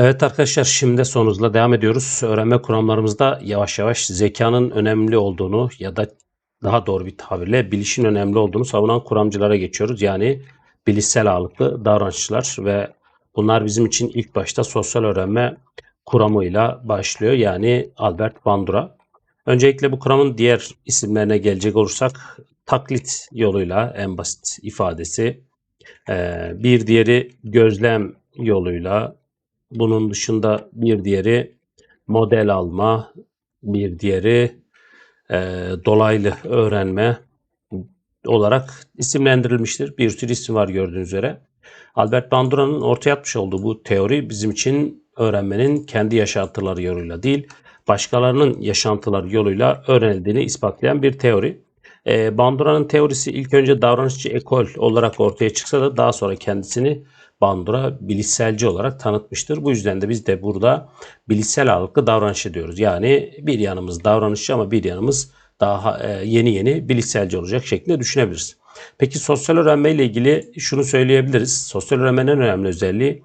Evet arkadaşlar şimdi son hızla devam ediyoruz. Öğrenme kuramlarımızda yavaş yavaş zekanın önemli olduğunu ya da daha doğru bir tabirle bilişin önemli olduğunu savunan kuramcılara geçiyoruz. Yani bilişsel ağırlıklı davranışçılar ve bunlar bizim için ilk başta sosyal öğrenme kuramıyla başlıyor. Yani Albert Bandura. Öncelikle bu kuramın diğer isimlerine gelecek olursak taklit yoluyla en basit ifadesi. Bir diğeri gözlem yoluyla, bunun dışında bir diğeri model alma, bir diğeri e, dolaylı öğrenme olarak isimlendirilmiştir. Bir sürü isim var gördüğünüz üzere. Albert Bandura'nın ortaya atmış olduğu bu teori bizim için öğrenmenin kendi yaşantıları yoluyla değil, başkalarının yaşantıları yoluyla öğrenildiğini ispatlayan bir teori. E, Bandura'nın teorisi ilk önce davranışçı ekol olarak ortaya çıksa da daha sonra kendisini Bandura bilişselci olarak tanıtmıştır. Bu yüzden de biz de burada bilişsel ağırlıklı davranışı diyoruz. Yani bir yanımız davranışçı ama bir yanımız daha e, yeni yeni bilişselci olacak şeklinde düşünebiliriz. Peki sosyal öğrenme ile ilgili şunu söyleyebiliriz. Sosyal öğrenmenin en önemli özelliği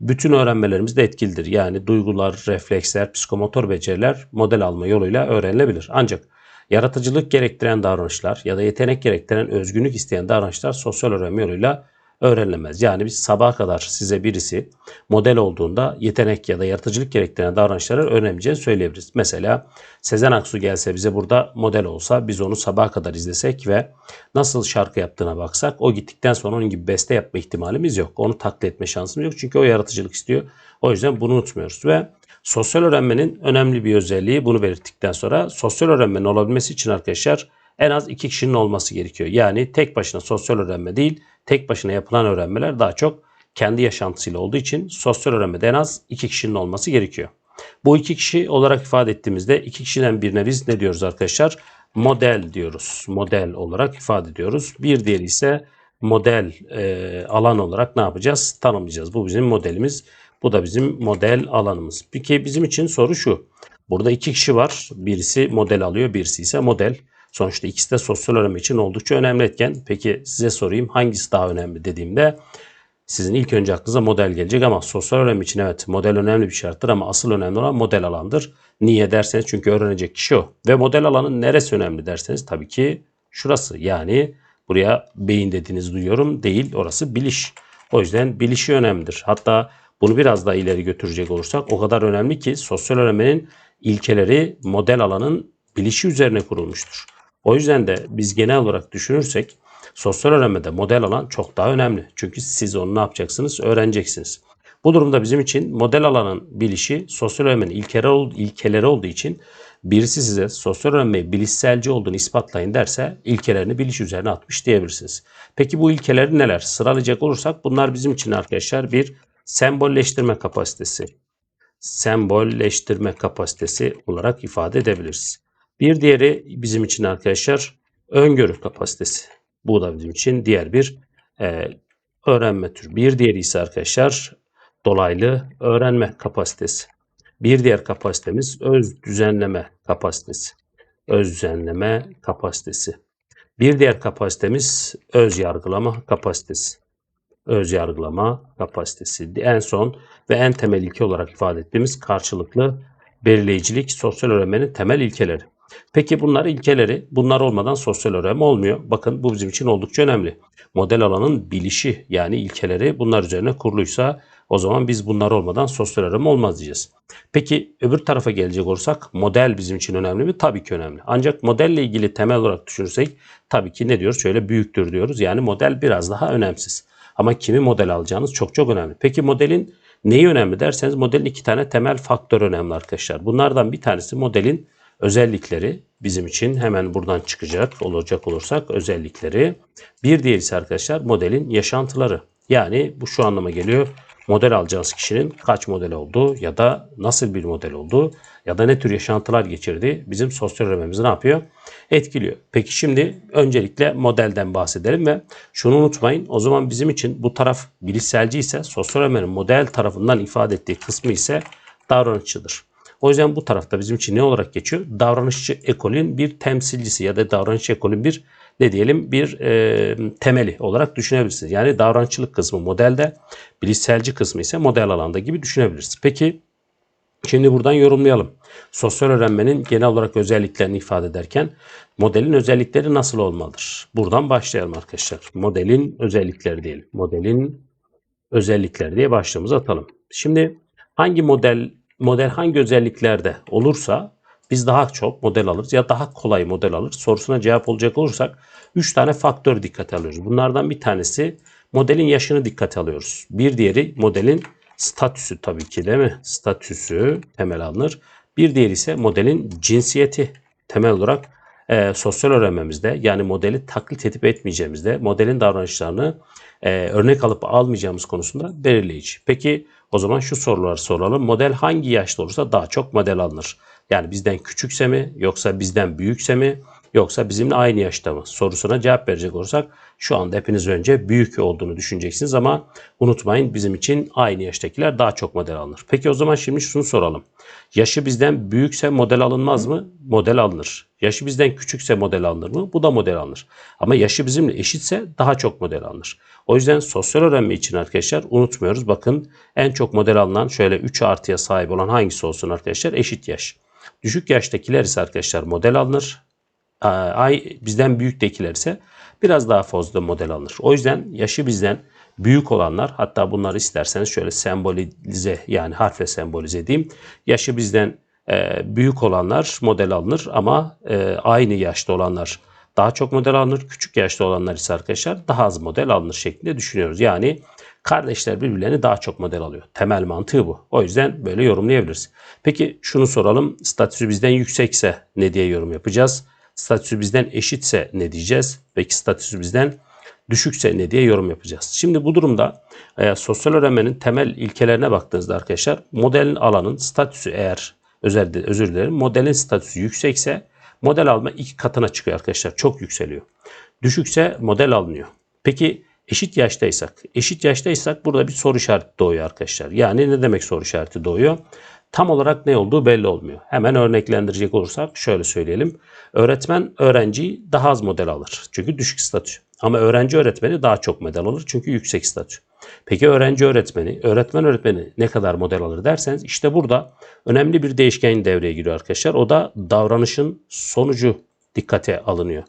bütün öğrenmelerimiz de etkilidir. Yani duygular, refleksler, psikomotor beceriler model alma yoluyla öğrenilebilir. Ancak yaratıcılık gerektiren davranışlar ya da yetenek gerektiren özgünlük isteyen davranışlar sosyal öğrenme yoluyla öğrenilemez. Yani biz sabaha kadar size birisi model olduğunda yetenek ya da yaratıcılık gerektiren davranışları öğrenemeyeceğini söyleyebiliriz. Mesela Sezen Aksu gelse bize burada model olsa biz onu sabaha kadar izlesek ve nasıl şarkı yaptığına baksak o gittikten sonra onun gibi beste yapma ihtimalimiz yok. Onu taklit etme şansımız yok çünkü o yaratıcılık istiyor. O yüzden bunu unutmuyoruz ve sosyal öğrenmenin önemli bir özelliği bunu belirttikten sonra sosyal öğrenmenin olabilmesi için arkadaşlar en az iki kişinin olması gerekiyor. Yani tek başına sosyal öğrenme değil, tek başına yapılan öğrenmeler daha çok kendi yaşantısıyla olduğu için sosyal öğrenmede en az iki kişinin olması gerekiyor. Bu iki kişi olarak ifade ettiğimizde iki kişiden birine biz ne diyoruz arkadaşlar? Model diyoruz. Model olarak ifade ediyoruz. Bir diğeri ise model e, alan olarak ne yapacağız? Tanımlayacağız. Bu bizim modelimiz. Bu da bizim model alanımız. Peki bizim için soru şu. Burada iki kişi var. Birisi model alıyor, birisi ise model. Sonuçta ikisi de sosyal öğrenme için oldukça önemli etken. Peki size sorayım hangisi daha önemli dediğimde sizin ilk önce aklınıza model gelecek ama sosyal öğrenme için evet model önemli bir şarttır ama asıl önemli olan model alandır. Niye derseniz çünkü öğrenecek kişi o. Ve model alanın neresi önemli derseniz tabii ki şurası. Yani buraya beyin dediğiniz duyuyorum değil orası biliş. O yüzden bilişi önemlidir. Hatta bunu biraz daha ileri götürecek olursak o kadar önemli ki sosyal öğrenmenin ilkeleri model alanın bilişi üzerine kurulmuştur. O yüzden de biz genel olarak düşünürsek sosyal öğrenmede model alan çok daha önemli. Çünkü siz onu ne yapacaksınız? Öğreneceksiniz. Bu durumda bizim için model alanın bilişi sosyal öğrenmenin ilkeleri, olduğu için birisi size sosyal öğrenmeyi bilişselci olduğunu ispatlayın derse ilkelerini biliş üzerine atmış diyebilirsiniz. Peki bu ilkeleri neler? Sıralayacak olursak bunlar bizim için arkadaşlar bir sembolleştirme kapasitesi. Sembolleştirme kapasitesi olarak ifade edebiliriz. Bir diğeri bizim için arkadaşlar öngörü kapasitesi. Bu da bizim için diğer bir e, öğrenme türü. Bir diğeri ise arkadaşlar dolaylı öğrenme kapasitesi. Bir diğer kapasitemiz öz düzenleme kapasitesi. Öz düzenleme kapasitesi. Bir diğer kapasitemiz öz yargılama kapasitesi. Öz yargılama kapasitesi. En son ve en temel ilke olarak ifade ettiğimiz karşılıklı belirleyicilik sosyal öğrenmenin temel ilkeleri. Peki bunlar ilkeleri, bunlar olmadan sosyal öğrenme olmuyor. Bakın bu bizim için oldukça önemli. Model alanın bilişi yani ilkeleri bunlar üzerine kuruluysa o zaman biz bunlar olmadan sosyal öğrenme olmaz diyeceğiz. Peki öbür tarafa gelecek olursak model bizim için önemli mi? Tabii ki önemli. Ancak modelle ilgili temel olarak düşünürsek tabii ki ne diyoruz? Şöyle büyüktür diyoruz. Yani model biraz daha önemsiz. Ama kimi model alacağınız çok çok önemli. Peki modelin neyi önemli derseniz modelin iki tane temel faktör önemli arkadaşlar. Bunlardan bir tanesi modelin özellikleri bizim için hemen buradan çıkacak olacak olursak özellikleri. Bir diğeri ise arkadaşlar modelin yaşantıları. Yani bu şu anlama geliyor. Model alacağınız kişinin kaç model olduğu ya da nasıl bir model olduğu ya da ne tür yaşantılar geçirdiği bizim sosyal öğrenmemizi ne yapıyor? Etkiliyor. Peki şimdi öncelikle modelden bahsedelim ve şunu unutmayın. O zaman bizim için bu taraf bilişselci ise sosyal öğrenmenin model tarafından ifade ettiği kısmı ise davranışçıdır. O yüzden bu tarafta bizim için ne olarak geçiyor? Davranışçı ekolün bir temsilcisi ya da davranışçı ekolün bir ne diyelim bir e, temeli olarak düşünebilirsiniz. Yani davranışçılık kısmı modelde, bilişselci kısmı ise model alanda gibi düşünebilirsiniz. Peki Şimdi buradan yorumlayalım. Sosyal öğrenmenin genel olarak özelliklerini ifade ederken modelin özellikleri nasıl olmalıdır? Buradan başlayalım arkadaşlar. Modelin özellikleri diyelim. Modelin özellikleri diye başlığımızı atalım. Şimdi hangi model model hangi özelliklerde olursa biz daha çok model alırız ya daha kolay model alırız. Sorusuna cevap olacak olursak 3 tane faktör dikkate alıyoruz. Bunlardan bir tanesi modelin yaşını dikkate alıyoruz. Bir diğeri modelin statüsü tabii ki değil mi? Statüsü temel alınır. Bir diğeri ise modelin cinsiyeti temel olarak e, sosyal öğrenmemizde yani modeli taklit edip etmeyeceğimizde modelin davranışlarını e, örnek alıp almayacağımız konusunda belirleyici. Peki o zaman şu soruları soralım. Model hangi yaşta olursa daha çok model alınır? Yani bizden küçükse mi yoksa bizden büyükse mi yoksa bizimle aynı yaşta mı sorusuna cevap verecek olursak şu anda hepiniz önce büyük olduğunu düşüneceksiniz ama unutmayın bizim için aynı yaştakiler daha çok model alınır. Peki o zaman şimdi şunu soralım. Yaşı bizden büyükse model alınmaz mı? Model alınır. Yaşı bizden küçükse model alınır mı? Bu da model alınır. Ama yaşı bizimle eşitse daha çok model alınır. O yüzden sosyal öğrenme için arkadaşlar unutmuyoruz. Bakın en çok model alınan şöyle 3 artıya sahip olan hangisi olsun arkadaşlar? Eşit yaş. Düşük yaştakiler ise arkadaşlar model alınır. Ay bizden büyüktekiler ise biraz daha fazla model alınır. O yüzden yaşı bizden büyük olanlar hatta bunları isterseniz şöyle sembolize yani harfle sembolize edeyim. Yaşı bizden e, büyük olanlar model alınır ama e, aynı yaşta olanlar daha çok model alınır. Küçük yaşta olanlar ise arkadaşlar daha az model alınır şeklinde düşünüyoruz. Yani kardeşler birbirlerini daha çok model alıyor. Temel mantığı bu. O yüzden böyle yorumlayabiliriz. Peki şunu soralım. Statüsü bizden yüksekse ne diye yorum yapacağız? Statüsü bizden eşitse ne diyeceğiz? Peki statüsü bizden düşükse ne diye yorum yapacağız. Şimdi bu durumda e, sosyal öğrenmenin temel ilkelerine baktığınızda arkadaşlar modelin alanın statüsü eğer özür, özür dilerim modelin statüsü yüksekse model alma iki katına çıkıyor arkadaşlar. Çok yükseliyor. Düşükse model alınıyor. Peki eşit yaştaysak, eşit yaştaysak burada bir soru işareti doğuyor arkadaşlar. Yani ne demek soru işareti doğuyor? Tam olarak ne olduğu belli olmuyor. Hemen örneklendirecek olursak şöyle söyleyelim. Öğretmen öğrenciyi daha az model alır. Çünkü düşük statü. Ama öğrenci öğretmeni daha çok model alır. Çünkü yüksek statü. Peki öğrenci öğretmeni, öğretmen öğretmeni ne kadar model alır derseniz işte burada önemli bir değişken devreye giriyor arkadaşlar. O da davranışın sonucu dikkate alınıyor.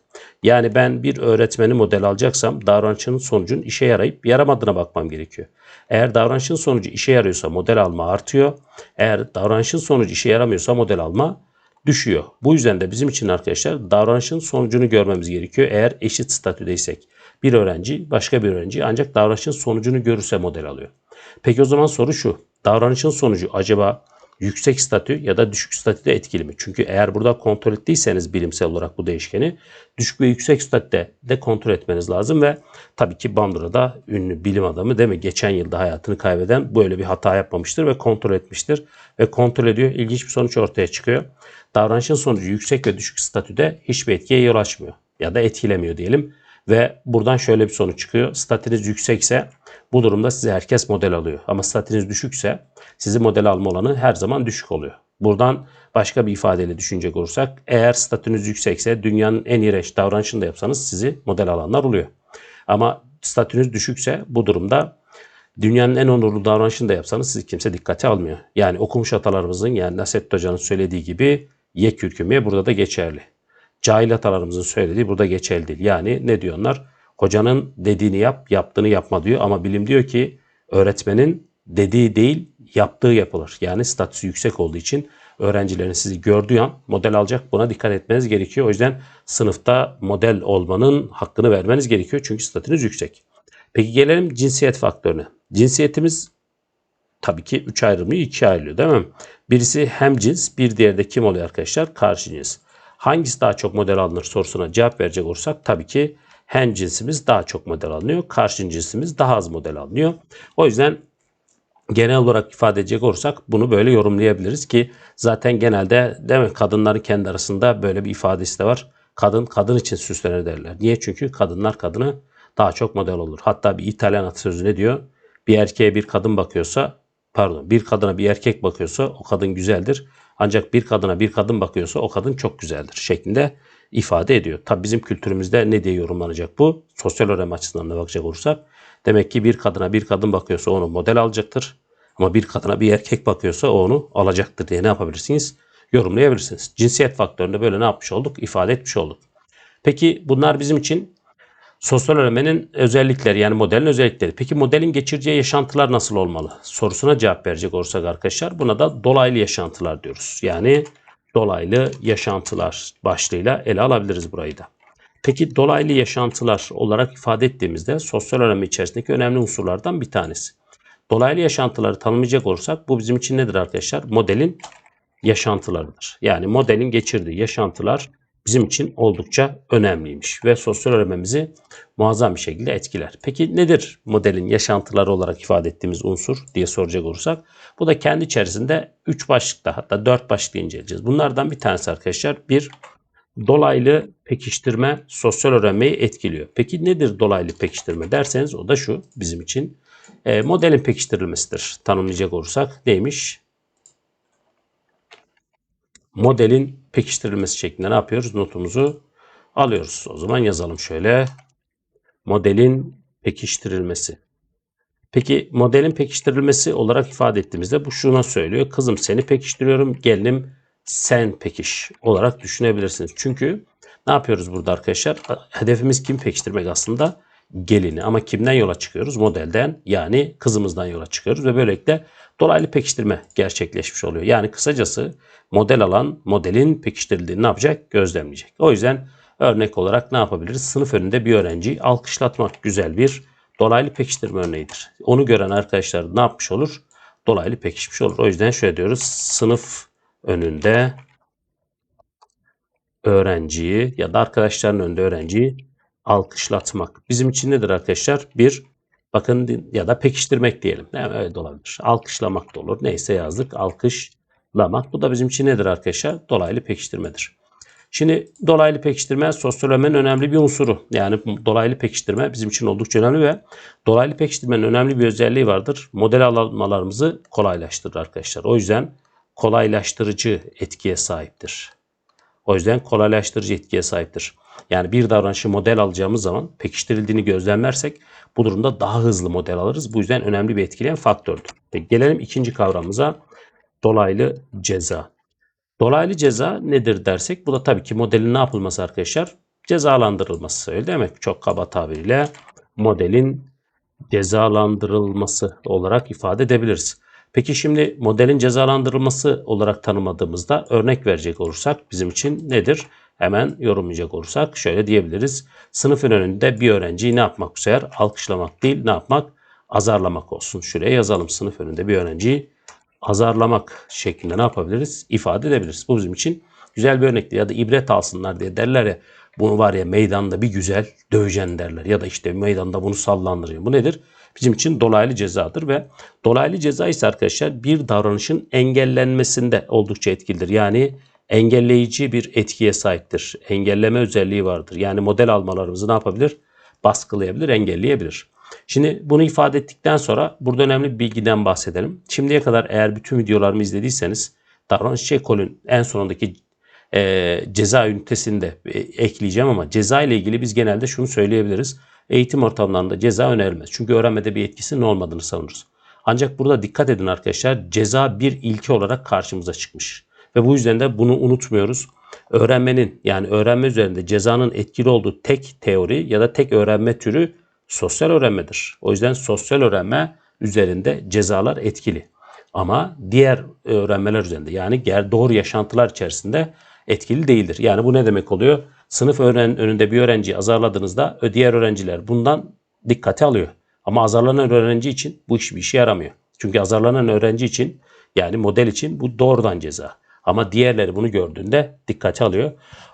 Yani ben bir öğretmeni model alacaksam davranışının sonucun işe yarayıp yaramadığına bakmam gerekiyor. Eğer davranışın sonucu işe yarıyorsa model alma artıyor. Eğer davranışın sonucu işe yaramıyorsa model alma düşüyor. Bu yüzden de bizim için arkadaşlar davranışın sonucunu görmemiz gerekiyor. Eğer eşit statüdeysek bir öğrenci başka bir öğrenci ancak davranışın sonucunu görürse model alıyor. Peki o zaman soru şu. Davranışın sonucu acaba yüksek statü ya da düşük statüde etkili mi? Çünkü eğer burada kontrol ettiyseniz bilimsel olarak bu değişkeni düşük ve yüksek statüde de kontrol etmeniz lazım ve tabii ki Bandura'da ünlü bilim adamı değil mi? Geçen yılda hayatını kaybeden böyle bir hata yapmamıştır ve kontrol etmiştir ve kontrol ediyor. İlginç bir sonuç ortaya çıkıyor. Davranışın sonucu yüksek ve düşük statüde hiçbir etkiye yol açmıyor ya da etkilemiyor diyelim. Ve buradan şöyle bir sonuç çıkıyor. Statiniz yüksekse bu durumda size herkes model alıyor. Ama statiniz düşükse sizi model alma olanı her zaman düşük oluyor. Buradan başka bir ifadeyle düşünecek olursak eğer statünüz yüksekse dünyanın en iğrenç davranışını da yapsanız sizi model alanlar oluyor. Ama statünüz düşükse bu durumda dünyanın en onurlu davranışını da yapsanız sizi kimse dikkate almıyor. Yani okumuş atalarımızın yani Nasrettin Hoca'nın söylediği gibi ye kürkümeye burada da geçerli. Cahil atalarımızın söylediği burada geçerli değil. Yani ne diyorlar? Hocanın dediğini yap, yaptığını yapma diyor ama bilim diyor ki öğretmenin dediği değil, yaptığı yapılır. Yani statüsü yüksek olduğu için öğrencilerin sizi gördüğü an model alacak. Buna dikkat etmeniz gerekiyor. O yüzden sınıfta model olmanın hakkını vermeniz gerekiyor. Çünkü statünüz yüksek. Peki gelelim cinsiyet faktörüne. Cinsiyetimiz tabii ki 3 ayrılmıyor, 2 ayrılıyor değil mi? Birisi hem cins, bir diğeri de kim oluyor arkadaşlar? Karşı cins. Hangisi daha çok model alınır sorusuna cevap verecek olursak tabii ki hem cinsimiz daha çok model alınıyor. Karşı cinsimiz daha az model alınıyor. O yüzden genel olarak ifade edecek olursak bunu böyle yorumlayabiliriz ki zaten genelde değil mi kadınların kendi arasında böyle bir ifadesi de var. Kadın kadın için süslenir derler. Niye? Çünkü kadınlar kadını daha çok model olur. Hatta bir İtalyan atasözü ne diyor? Bir erkeğe bir kadın bakıyorsa pardon bir kadına bir erkek bakıyorsa o kadın güzeldir. Ancak bir kadına bir kadın bakıyorsa o kadın çok güzeldir şeklinde ifade ediyor. Tabi bizim kültürümüzde ne diye yorumlanacak bu? Sosyal öğrenme açısından da bakacak olursak. Demek ki bir kadına bir kadın bakıyorsa onu model alacaktır. Ama bir kadına bir erkek bakıyorsa o onu alacaktır diye ne yapabilirsiniz? Yorumlayabilirsiniz. Cinsiyet faktöründe böyle ne yapmış olduk? İfade etmiş olduk. Peki bunlar bizim için sosyal öğrenmenin özellikleri yani modelin özellikleri. Peki modelin geçireceği yaşantılar nasıl olmalı? Sorusuna cevap verecek olursak arkadaşlar buna da dolaylı yaşantılar diyoruz. Yani dolaylı yaşantılar başlığıyla ele alabiliriz burayı da. Peki dolaylı yaşantılar olarak ifade ettiğimizde sosyal öğrenme içerisindeki önemli unsurlardan bir tanesi. Dolaylı yaşantıları tanımlayacak olursak bu bizim için nedir arkadaşlar? Modelin yaşantılarıdır. Yani modelin geçirdiği yaşantılar bizim için oldukça önemliymiş ve sosyal öğrenmemizi muazzam bir şekilde etkiler. Peki nedir modelin yaşantıları olarak ifade ettiğimiz unsur diye soracak olursak bu da kendi içerisinde 3 başlıkta hatta 4 başlıkta inceleyeceğiz. Bunlardan bir tanesi arkadaşlar bir dolaylı pekiştirme sosyal öğrenmeyi etkiliyor. Peki nedir dolaylı pekiştirme derseniz o da şu bizim için e, modelin pekiştirilmesidir. Tanımlayacak olursak neymiş? Modelin pekiştirilmesi şeklinde ne yapıyoruz? Notumuzu alıyoruz. O zaman yazalım şöyle. Modelin pekiştirilmesi. Peki modelin pekiştirilmesi olarak ifade ettiğimizde bu şuna söylüyor. Kızım seni pekiştiriyorum, gelinim sen pekiş olarak düşünebilirsiniz. Çünkü ne yapıyoruz burada arkadaşlar? Hedefimiz kim pekiştirmek aslında? Gelini. Ama kimden yola çıkıyoruz? Modelden yani kızımızdan yola çıkıyoruz ve böylelikle dolaylı pekiştirme gerçekleşmiş oluyor. Yani kısacası model alan modelin pekiştirildiğini ne yapacak? Gözlemleyecek. O yüzden örnek olarak ne yapabiliriz? Sınıf önünde bir öğrenciyi alkışlatmak güzel bir dolaylı pekiştirme örneğidir. Onu gören arkadaşlar ne yapmış olur? Dolaylı pekişmiş olur. O yüzden şöyle diyoruz. Sınıf önünde öğrenciyi ya da arkadaşların önünde öğrenciyi alkışlatmak. Bizim için nedir arkadaşlar? Bir, bakın ya da pekiştirmek diyelim. De olabilir. Alkışlamak da olur. Neyse yazdık. Alkışlamak. Bu da bizim için nedir arkadaşlar? Dolaylı pekiştirmedir. Şimdi dolaylı pekiştirme sosyal öğrenmenin önemli bir unsuru. Yani dolaylı pekiştirme bizim için oldukça önemli ve dolaylı pekiştirmenin önemli bir özelliği vardır. Model almalarımızı kolaylaştırır arkadaşlar. O yüzden kolaylaştırıcı etkiye sahiptir. O yüzden kolaylaştırıcı etkiye sahiptir. Yani bir davranışı model alacağımız zaman pekiştirildiğini gözlemlersek bu durumda daha hızlı model alırız. Bu yüzden önemli bir etkileyen faktördür. Peki gelelim ikinci kavramımıza dolaylı ceza. Dolaylı ceza nedir dersek bu da tabii ki modelin ne yapılması arkadaşlar? Cezalandırılması öyle demek. Çok kaba tabiriyle modelin cezalandırılması olarak ifade edebiliriz. Peki şimdi modelin cezalandırılması olarak tanımadığımızda örnek verecek olursak bizim için nedir? Hemen yorumlayacak olursak şöyle diyebiliriz. Sınıfın önünde bir öğrenciyi ne yapmak bu sefer? Alkışlamak değil ne yapmak? Azarlamak olsun. Şuraya yazalım sınıf önünde bir öğrenciyi azarlamak şeklinde ne yapabiliriz? İfade edebiliriz. Bu bizim için güzel bir örnekti. Ya da ibret alsınlar diye derler ya bunu var ya meydanda bir güzel döveceksin derler. Ya da işte meydanda bunu sallandırıyor. Bu nedir? Bizim için dolaylı cezadır ve dolaylı ceza ise arkadaşlar bir davranışın engellenmesinde oldukça etkilidir. Yani engelleyici bir etkiye sahiptir. Engelleme özelliği vardır. Yani model almalarımızı ne yapabilir? Baskılayabilir, engelleyebilir. Şimdi bunu ifade ettikten sonra burada önemli bir bilgiden bahsedelim. Şimdiye kadar eğer bütün videolarımı izlediyseniz davranışçı ekolün en sonundaki e, ceza ünitesinde e, ekleyeceğim ama ceza ile ilgili biz genelde şunu söyleyebiliriz. Eğitim ortamlarında ceza önerilmez. Çünkü öğrenmede bir etkisinin olmadığını savunuruz. Ancak burada dikkat edin arkadaşlar ceza bir ilke olarak karşımıza çıkmış. Ve bu yüzden de bunu unutmuyoruz. Öğrenmenin yani öğrenme üzerinde cezanın etkili olduğu tek teori ya da tek öğrenme türü sosyal öğrenmedir. O yüzden sosyal öğrenme üzerinde cezalar etkili. Ama diğer öğrenmeler üzerinde yani doğru yaşantılar içerisinde etkili değildir. Yani bu ne demek oluyor? Sınıf öğren önünde bir öğrenciyi azarladığınızda diğer öğrenciler bundan dikkate alıyor. Ama azarlanan öğrenci için bu iş bir işe yaramıyor. Çünkü azarlanan öğrenci için yani model için bu doğrudan ceza. Ama diğerleri bunu gördüğünde dikkate alıyor.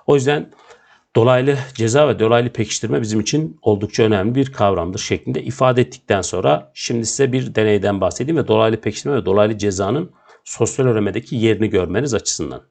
O yüzden dolaylı ceza ve dolaylı pekiştirme bizim için oldukça önemli bir kavramdır şeklinde ifade ettikten sonra şimdi size bir deneyden bahsedeyim ve dolaylı pekiştirme ve dolaylı cezanın sosyal öğrenmedeki yerini görmeniz açısından.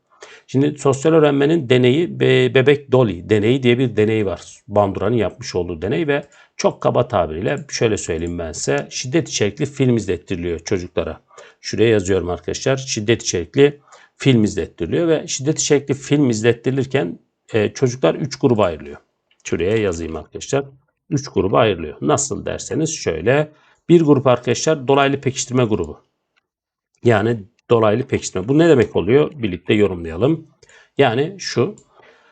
Şimdi sosyal öğrenmenin deneyi bebek Dolly deneyi diye bir deney var. Bandura'nın yapmış olduğu deney ve çok kaba tabiriyle şöyle söyleyeyim ben size. Şiddet içerikli film izlettiriliyor çocuklara. Şuraya yazıyorum arkadaşlar. Şiddet içerikli film izlettiriliyor ve şiddet içerikli film izlettirilirken e, çocuklar 3 gruba ayrılıyor. Şuraya yazayım arkadaşlar. 3 gruba ayrılıyor. Nasıl derseniz şöyle. Bir grup arkadaşlar dolaylı pekiştirme grubu. Yani dolaylı pekiştirme. Bu ne demek oluyor? Birlikte yorumlayalım. Yani şu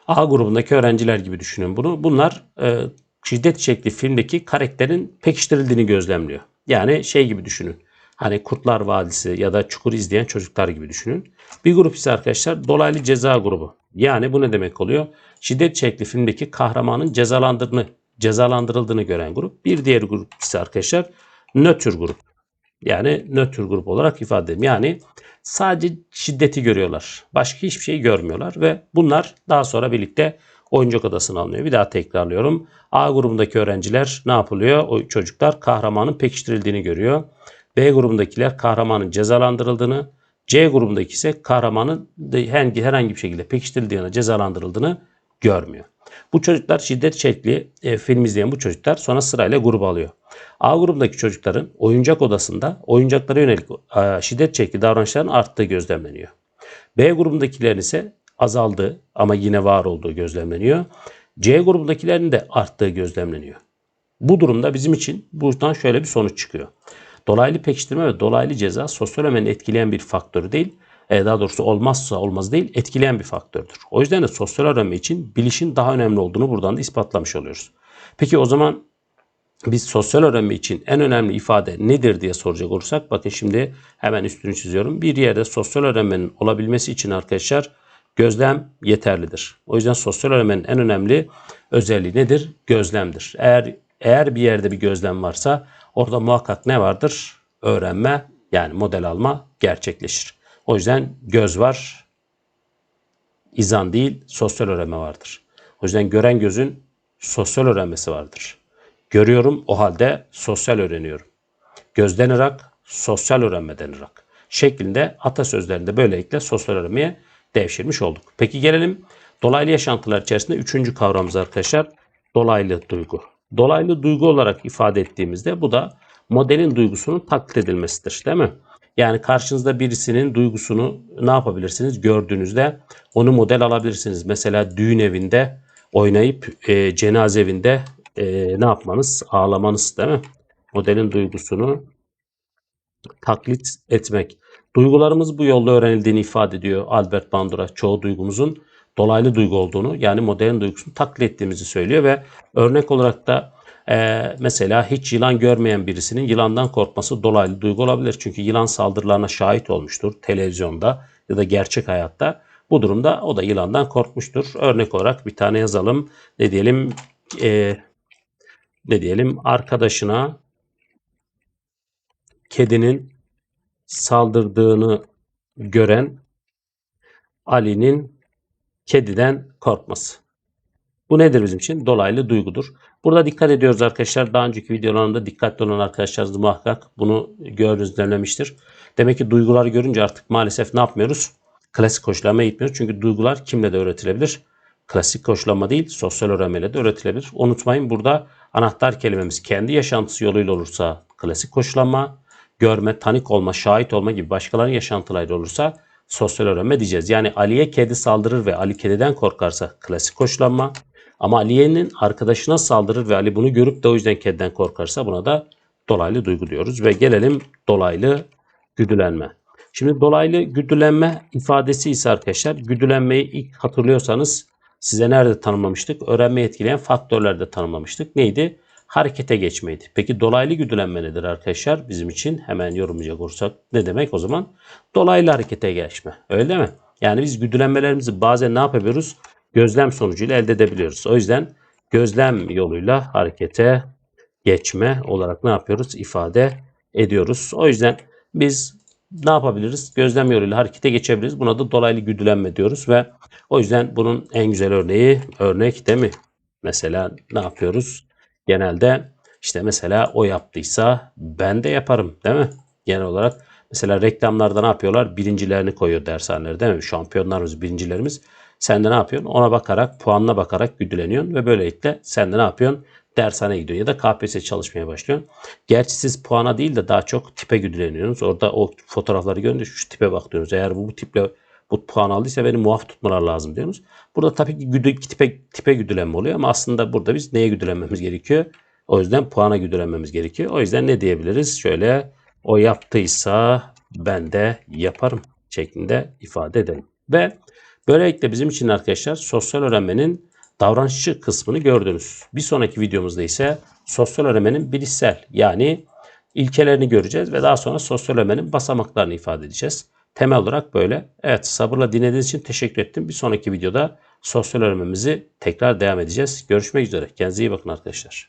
A grubundaki öğrenciler gibi düşünün bunu. Bunlar e, şiddet içerikli filmdeki karakterin pekiştirildiğini gözlemliyor. Yani şey gibi düşünün. Hani Kurtlar Vadisi ya da Çukur izleyen çocuklar gibi düşünün. Bir grup ise arkadaşlar dolaylı ceza grubu. Yani bu ne demek oluyor? Şiddet içerikli filmdeki kahramanın cezalandırını, cezalandırıldığını gören grup. Bir diğer grup ise arkadaşlar nötr grup. Yani nötr grup olarak ifade edelim. Yani sadece şiddeti görüyorlar. Başka hiçbir şey görmüyorlar ve bunlar daha sonra birlikte oyuncak odasına alınıyor. Bir daha tekrarlıyorum. A grubundaki öğrenciler ne yapılıyor? O çocuklar kahramanın pekiştirildiğini görüyor. B grubundakiler kahramanın cezalandırıldığını, C grubundaki ise kahramanın herhangi, bir şekilde pekiştirildiğini, cezalandırıldığını görmüyor. Bu çocuklar şiddet şekli e, film izleyen bu çocuklar sonra sırayla gruba alıyor. A grubundaki çocukların oyuncak odasında oyuncaklara yönelik e, şiddet şekli davranışların arttığı gözlemleniyor. B grubundakilerin ise azaldığı ama yine var olduğu gözlemleniyor. C grubundakilerin de arttığı gözlemleniyor. Bu durumda bizim için buradan şöyle bir sonuç çıkıyor. Dolaylı pekiştirme ve dolaylı ceza sosyal etkileyen bir faktör değil, daha doğrusu olmazsa olmaz değil, etkileyen bir faktördür. O yüzden de sosyal öğrenme için bilişin daha önemli olduğunu buradan da ispatlamış oluyoruz. Peki o zaman biz sosyal öğrenme için en önemli ifade nedir diye soracak olursak bakın şimdi hemen üstünü çiziyorum. Bir yerde sosyal öğrenmenin olabilmesi için arkadaşlar gözlem yeterlidir. O yüzden sosyal öğrenmenin en önemli özelliği nedir? Gözlemdir. Eğer eğer bir yerde bir gözlem varsa orada muhakkak ne vardır? Öğrenme yani model alma gerçekleşir. O yüzden göz var, izan değil sosyal öğrenme vardır. O yüzden gören gözün sosyal öğrenmesi vardır. Görüyorum o halde sosyal öğreniyorum. Gözden ırak, sosyal öğrenmeden ırak şeklinde atasözlerinde böylelikle sosyal öğrenmeye devşirmiş olduk. Peki gelelim dolaylı yaşantılar içerisinde üçüncü kavramımız arkadaşlar dolaylı duygu. Dolaylı duygu olarak ifade ettiğimizde bu da modelin duygusunun taklit edilmesidir değil mi? Yani karşınızda birisinin duygusunu ne yapabilirsiniz? Gördüğünüzde onu model alabilirsiniz. Mesela düğün evinde oynayıp e, cenaze evinde e, ne yapmanız? Ağlamanız değil mi? Modelin duygusunu taklit etmek. Duygularımız bu yolla öğrenildiğini ifade ediyor Albert Bandura. Çoğu duygumuzun dolaylı duygu olduğunu yani modern duygusunu taklit ettiğimizi söylüyor ve örnek olarak da e, mesela hiç yılan görmeyen birisinin yılandan korkması dolaylı duygu olabilir. Çünkü yılan saldırılarına şahit olmuştur televizyonda ya da gerçek hayatta. Bu durumda o da yılandan korkmuştur. Örnek olarak bir tane yazalım. Ne diyelim? E, ne diyelim? Arkadaşına kedinin saldırdığını gören Ali'nin kediden korkması. Bu nedir bizim için? Dolaylı duygudur. Burada dikkat ediyoruz arkadaşlar. Daha önceki videolarında dikkatli olan arkadaşlarımız muhakkak bunu gözlemlemiştir. Demek ki duyguları görünce artık maalesef ne yapmıyoruz? Klasik koşullanmaya gitmiyoruz. Çünkü duygular kimle de öğretilebilir? Klasik koşullanma değil, sosyal öğrenmeyle de öğretilebilir. Unutmayın burada anahtar kelimemiz kendi yaşantısı yoluyla olursa klasik koşullanma, görme, tanık olma, şahit olma gibi başkalarının yaşantıları olursa sosyal öğrenme diyeceğiz. Yani Ali'ye kedi saldırır ve Ali kediden korkarsa klasik koşullanma. Ama Aliye'nin arkadaşına saldırır ve Ali bunu görüp de o yüzden kediden korkarsa buna da dolaylı duygu diyoruz. Ve gelelim dolaylı güdülenme. Şimdi dolaylı güdülenme ifadesi ise arkadaşlar güdülenmeyi ilk hatırlıyorsanız size nerede tanımlamıştık? Öğrenmeyi etkileyen faktörlerde tanımlamıştık. Neydi? Harekete geçmeydi. Peki dolaylı güdülenme nedir arkadaşlar? Bizim için hemen yorumlayacak olursak ne demek o zaman? Dolaylı harekete geçme. Öyle mi? Yani biz güdülenmelerimizi bazen ne yapabiliyoruz? Gözlem sonucuyla elde edebiliyoruz. O yüzden gözlem yoluyla harekete geçme olarak ne yapıyoruz? İfade ediyoruz. O yüzden biz ne yapabiliriz? Gözlem yoluyla harekete geçebiliriz. Buna da dolaylı güdülenme diyoruz ve o yüzden bunun en güzel örneği örnek değil mi? Mesela ne yapıyoruz? Genelde işte mesela o yaptıysa ben de yaparım değil mi? Genel olarak mesela reklamlarda ne yapıyorlar? Birincilerini koyuyor dershaneler değil mi? Şampiyonlarımız, birincilerimiz. Sen de ne yapıyorsun? Ona bakarak, puanına bakarak güdüleniyorsun ve böylelikle sen de ne yapıyorsun? dershane gidiyor ya da KPSS çalışmaya başlıyor. Gerçi siz puana değil de daha çok tipe güdüleniyorsunuz. Orada o fotoğrafları görünce şu tipe bak diyorsunuz. Eğer bu, bu tiple bu puan aldıysa beni muaf tutmalar lazım diyorsunuz. Burada tabii ki güdü, tipe, tipe güdülenme oluyor ama aslında burada biz neye güdülenmemiz gerekiyor? O yüzden puana güdülenmemiz gerekiyor. O yüzden ne diyebiliriz? Şöyle o yaptıysa ben de yaparım şeklinde ifade edelim. Ve böylelikle bizim için arkadaşlar sosyal öğrenmenin davranışçı kısmını gördünüz. Bir sonraki videomuzda ise sosyal öğrenmenin bilişsel yani ilkelerini göreceğiz ve daha sonra sosyal öğrenmenin basamaklarını ifade edeceğiz. Temel olarak böyle. Evet sabırla dinlediğiniz için teşekkür ettim. Bir sonraki videoda sosyal öğrenmemizi tekrar devam edeceğiz. Görüşmek üzere. Kendinize iyi bakın arkadaşlar.